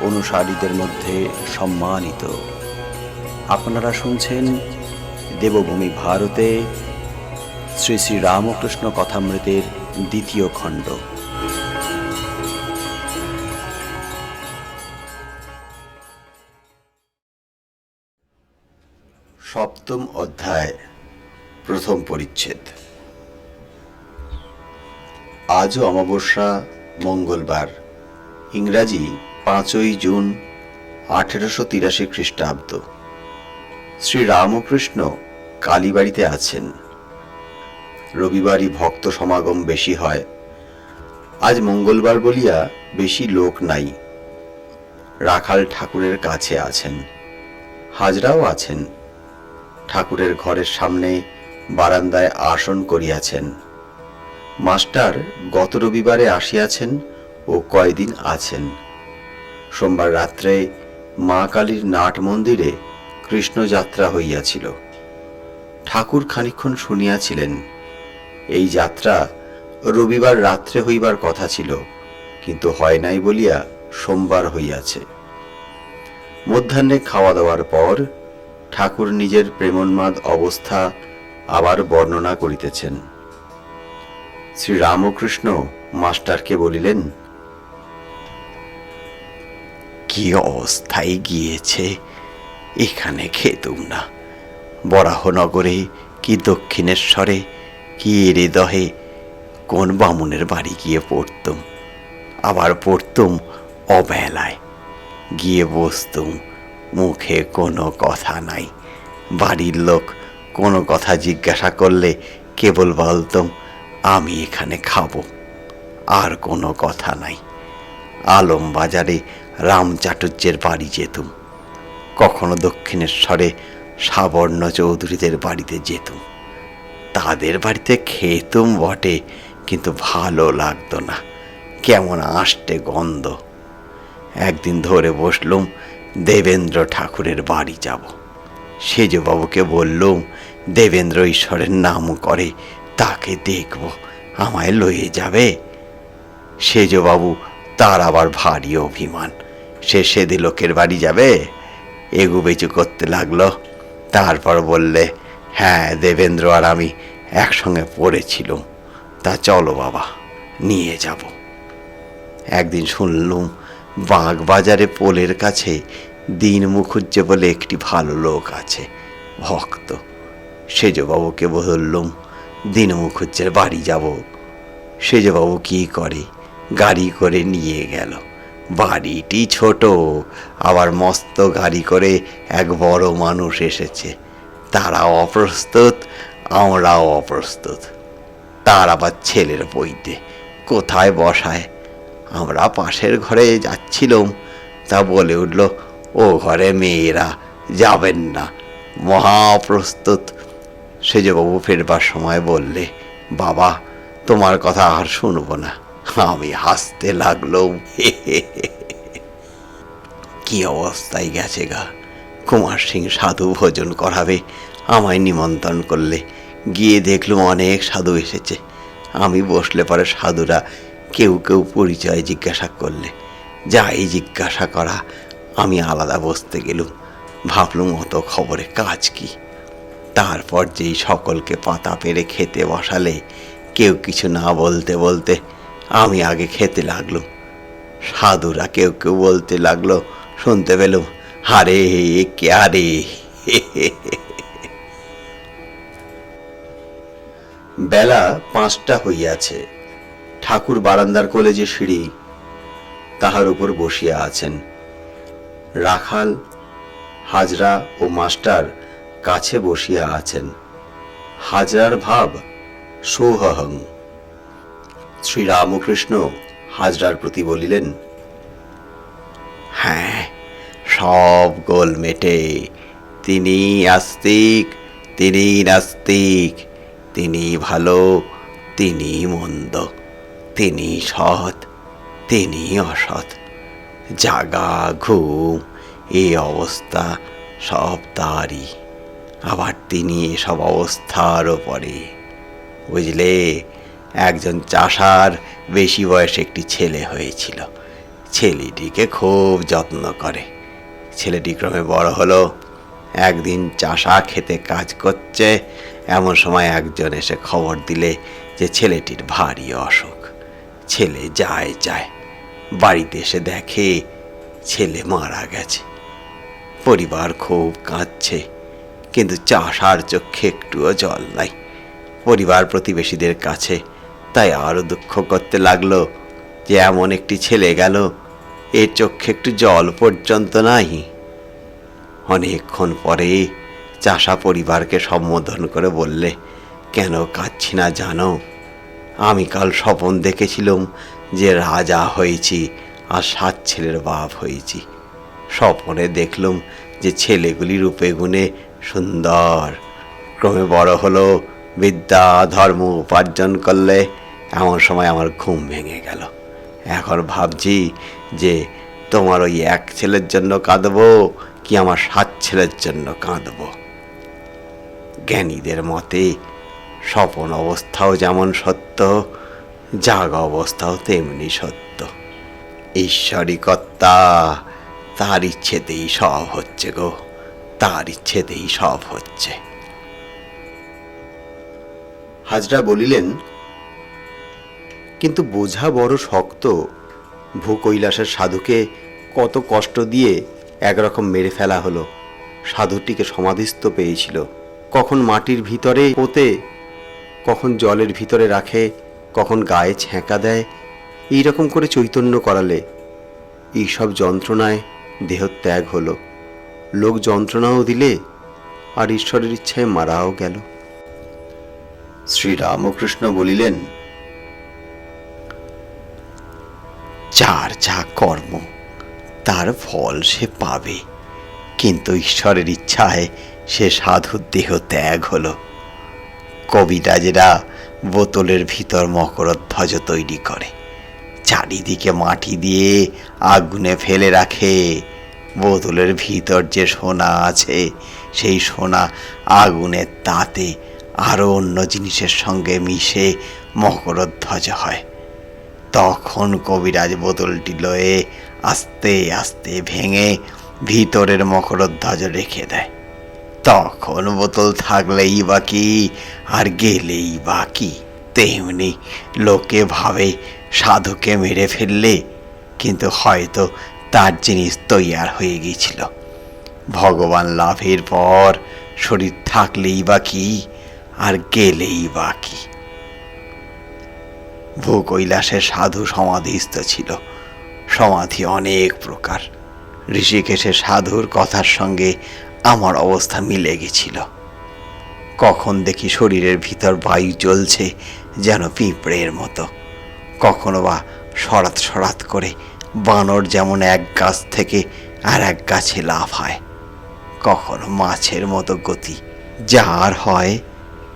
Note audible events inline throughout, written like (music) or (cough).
অনুসারীদের মধ্যে সম্মানিত। আপনারা শুনছেন দেবভূমি ভারতে শ্রী শ্রী রামকৃষ্ণ কথামৃতের দ্বিতীয় খণ্ড। সপ্তম অধ্যায়, প্রথম পরিচ্ছেদ। আজও অমাবস্যা, মঙ্গলবার। ইংরাজি পাঁচই জুন আঠেরোশো তিরাশি খ্রিস্টাব্দ। শ্রী রামকৃষ্ণ কালীবাড়িতে আছেন। রবিবারই ভক্ত সমাগম বেশি হয়। আজ মঙ্গলবার বলিয়া বেশি লোক নাই। রাখাল ঠাকুরের কাছে আছেন। হাজরাও আছেন। ঠাকুরের ঘরের সামনে বারান্দায় আসন করিয়াছেন। মাস্টার গত রবিবারে আসিয়াছেন ও কয়দিন আছেন। সোমবার রাত্রে মা কালীর নাট মন্দিরে কৃষ্ণযাত্রা হইয়াছিল। ঠাকুর খানিক্ষণ শুনিয়াছিলেন। এই যাত্রা রবিবার রাত্রে হইবার কথা ছিল, কিন্তু হয় নাই বলিয়া সোমবার হইয়াছে। মধ্যাহ্নে খাওয়া দাওয়ার পর ঠাকুর নিজের প্রেমোন্মাদ অবস্থা আবার বর্ণনা করিতেছেন। শ্রী রামকৃষ্ণ মাস্টারকে বলিলেন কি অবস্থায় গিয়েছে। এখানে খেতুম না। বরাহনগরে কি দক্ষিণেশ্বরে কি হৃদয়ে কোন বামুনের বাড়ি গিয়ে পড়তুম? আবার পড়তুম অবেলায়। গিয়ে বসতুম, মুখে কোনো কথা নাই। বাড়ির লোক কোনো কথা জিজ্ঞাসা করলে কেবল বলতুম, আমি এখানে খাব। আর কোনো কথা নাই। আলম বাজারে রাম চাটুর্যের বাড়ি যেতুম। কখনো দক্ষিণেশ্বরে সাবর্ণ চৌধুরীদের বাড়িতে যেতুম। তাদের বাড়িতে খেতুম বটে, কিন্তু ভালো লাগতো না। কেমন আষ্টে গন্ধ। একদিন ধরে বসলুম, দেবেন্দ্র ঠাকুরের বাড়ি যাব। সেজবাবুকে বললুম, দেবেন্দ্র ঈশ্বরের নাম করে, তাকে দেখব, আমায় লয়ে যাবে। সেজবাবু তার আবার ভারী অভিমান। সে সেদি লোকের বাড়ি যাবে। এগু এগুবেচু করতে লাগল। তারপর বললে হ্যাঁ দেবেন্দ্র আর আমি একসঙ্গে পড়েছিলুম। তা চলো বাবা, নিয়ে যাব। একদিন শুনলুম বাগবাজারে পোলের কাছে দিন মুখুজ্জে বলে একটি ভালো লোক আছে, ভক্ত। সেজবাবুকে বললুম, দিন মুখুজ্জের বাড়ি যাব। সেজবাবু কি করে, গাড়ি করে নিয়ে গেল। বাড়িটি ছোট, আবার মস্ত গাড়ি করে এক বড় মানুষ এসেছে। তারা অপ্রস্তুত, আমরাও অপ্রস্তুত। তার আবার ছেলের বইতে, কোথায় বসায়? আমরা পাশের ঘরে যাচ্ছিলাম, তা বলে উঠল, ও ঘরে মেয়েরা, যাবেন না, মহা অপ্রস্তুত সেজবাবু ফেরবার সময় বললে, বাবা, তোমার কথা আর শুনব না। আমি হাসতে লাগলাম কি অবস্থায় গেছে গা? কুমার সিং সাধু ভোজন করাবে, আমায় নিমন্ত্রণ করলে। গিয়ে দেখলুম অনেক সাধু এসেছে। আমি বসলে পরে সাধুরা কেউ কেউ পরিচয় জিজ্ঞাসা করলে। যাই জিজ্ঞাসা করা, আমি আলাদা বসতে গেলুম। ভাবলুম অত খবরে কাজ কি? তারপর যেই সকলকে পাতা পেরে খেতে বসালে, কেউ কিছু না বলতে বলতে আমি আগে খেতে লাগল। সাধুরা কেউ কেউ বলতে লাগল, শুনতে পেলুম আরে কে আরে। বেলা পাঁচটা হইয়াছে। ঠাকুর বারান্দার কোলে যে সিঁড়ি তাহার উপর বসিয়া আছেন। রাখাল, হাজরা ও মাস্টার কাছে বসিয়া আছেন। হাজরার ভাব সৌহং শ্রীরামকৃষ্ণ হাজরার প্রতি বলিলেন হ্যাঁ সব গোল মেটে। তিনি আস্তিক, তিনি নাস্তিক। তিনি ভালো, তিনি মন্দ। তিনি সৎ, তিনি অসৎ। জাগা, ঘুম এই অবস্থা সব তারই। আবার তিনি এসব অবস্থার ওপরে বুঝলে? একজন চাষার বেশি বয়সে একটি ছেলে হয়েছিল। ছেলেটিকে খুব যত্ন করে। ছেলেটি ক্রমে বড় হলো। একদিন চাষা খেতে কাজ করছে। এমন সময় একজন এসে খবর দিলে যে ছেলেটির ভারী অসুখ। ছেলে যায় যায়। বাড়িতে এসে দেখে ছেলে মারা গেছে। পরিবার খুব কাঁদছে। কিন্তু চাষার চোখে একটুও জল নাই। পরিবার প্রতিবেশীদের কাছে তাই আরও দুঃখ করতে লাগল যে এমন একটি ছেলে গেল। এর চোখে একটু জল পর্যন্ত নাই। অনেকক্ষণ পরে চাষা পরিবারকে সম্বোধন করে বললে, কেন কাঁদছি না জানো? আমি কাল স্বপন দেখেছিলাম যে রাজা হয়েছি আর সাত ছেলের বাপ হয়েছি। স্বপনে দেখলুম যে ছেলেগুলি রূপে গুণে সুন্দর। ক্রমে বড় হলো বিদ্যা, ধর্ম উপার্জন করলে এমন সময় আমার ঘুম ভেঙে গেল। এখন ভাবছি যে তোমার ওই এক ছেলের জন্য কাঁদবো কি আমার সাত ছেলের জন্য কাঁদবো? জ্ঞানীদের মতে স্বপন অবস্থাও যেমন সত্য, জাগ অবস্থাও তেমনি সত্য। ঈশ্বরী কর্তা তার ইচ্ছেতেই সব হচ্ছে গো, তার ইচ্ছেতেই সব হচ্ছে। হাজরা বলিলেন, কিন্তু বোঝা বড় শক্ত। ভূকৈলাসের সাধুকে কত কষ্ট দিয়ে একরকম মেরে ফেলা হলো। সাধুটিকে সমাধিস্থ পেয়েছিল। কখন মাটির ভিতরে পোতে, কখন জলের ভিতরে রাখে, কখন গায়ে ছ্যাঁকা দেয় এই রকম করে চৈতন্য করালে এইসব যন্ত্রণায় দেহ ত্যাগ হলো। লোক যন্ত্রণাও দিলে আর ঈশ্বরের ইচ্ছায় মারাও গেল। শ্রীরামকৃষ্ণ বলিলেন, যার যা কর্ম, তার ফল সে পাবে। কিন্তু ঈশ্বরের ইচ্ছায় সে সাধুর দেহ ত্যাগ হলো। কবিরাজেরা বোতলের ভিতর মকরধ্বজ তৈরি করে, চারিদিকে মাটি দিয়ে আগুনে ফেলে রাখে। বোতলের ভিতর যে সোনা আছে, সেই সোনা আগুনের তাতে আরও অন্য জিনিসের সঙ্গে মিশে মকরধ্বজ হয়। তখন কবিরাজ বোতলটি লয়ে আস্তে আস্তে ভেঙে ভিতরের মকরধ্বজ রেখে দেয়। তখন বোতল থাকলেই বাকি আর গেলেই বাকি তেমনি লোকে ভাবে সাধুকে মেরে ফেললে, কিন্তু হয়তো তার জিনিস তৈয়ার হয়ে গিয়েছিল। ভগবান লাভের পর শরীর থাকলেই বাকি আর গেলেই বাকি। ভূকৈলাসে সাধু সমাধিস্থ ছিল। সমাধি অনেক প্রকার। ঋষিকেশের সাধুর কথার সঙ্গে আমার অবস্থা মিলে গেছিল। কখন দেখি শরীরের ভিতর বায়ু চলছে যেন পিঁপড়ের মতো। কখনো বা সরাত সরাত করে বানর যেমন এক গাছ থেকে আর এক গাছে লাভ হয় কখনো মাছের মতো গতি। যার হয়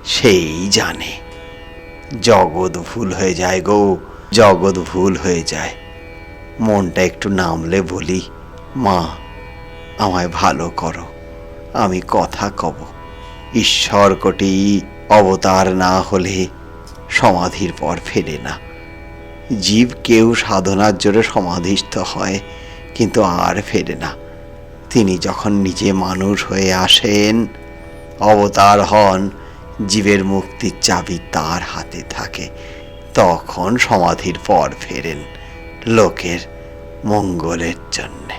সেই জানে। জগৎ ভুল হয়ে যায় গো, জগৎ ভুল হয়ে যায়। মনটা একটু নামলে বলি, মা, আমায় ভালো করো, আমি কথা কব। ঈশ্বর কোটি অবতার না হলে সমাধির পর ফেরে না। জীব কেউ সাধনার জোরে সমাধিস্থ হয়, কিন্তু আর ফেরে না। তিনি যখন নিজে মানুষ হয়ে আসেন, অবতার হন জীবের মুক্তির চাবি তার হাতে থাকে। তখন সমাধির পর ফেরেন লোকের মঙ্গলের জন্যে।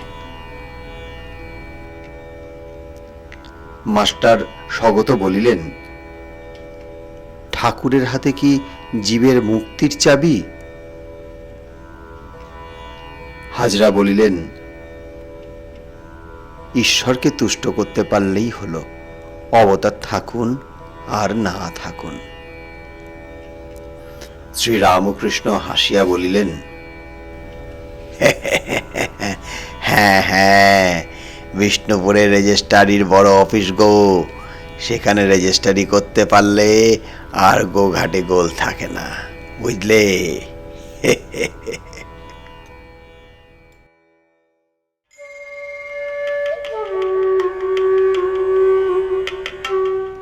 মাস্টার স্বগত বলিলেন ঠাকুরের হাতে কি জীবের মুক্তির চাবি? হাজরা বলিলেন ঈশ্বরকে তুষ্ট করতে পারলেই হলো। অবতার থাকুন আর না থাকুন। শ্রীরামকৃষ্ণ হাসিয়া বলিলেন হ্যাঁ হ্যাঁ বিষ্ণুপুরের রেজিস্ট্রারির বড় অফিস গো। সেখানে রেজিস্ট্রারি করতে পারলে আর গো ঘাটে গোল থাকে না, বুঝলে? (laughs)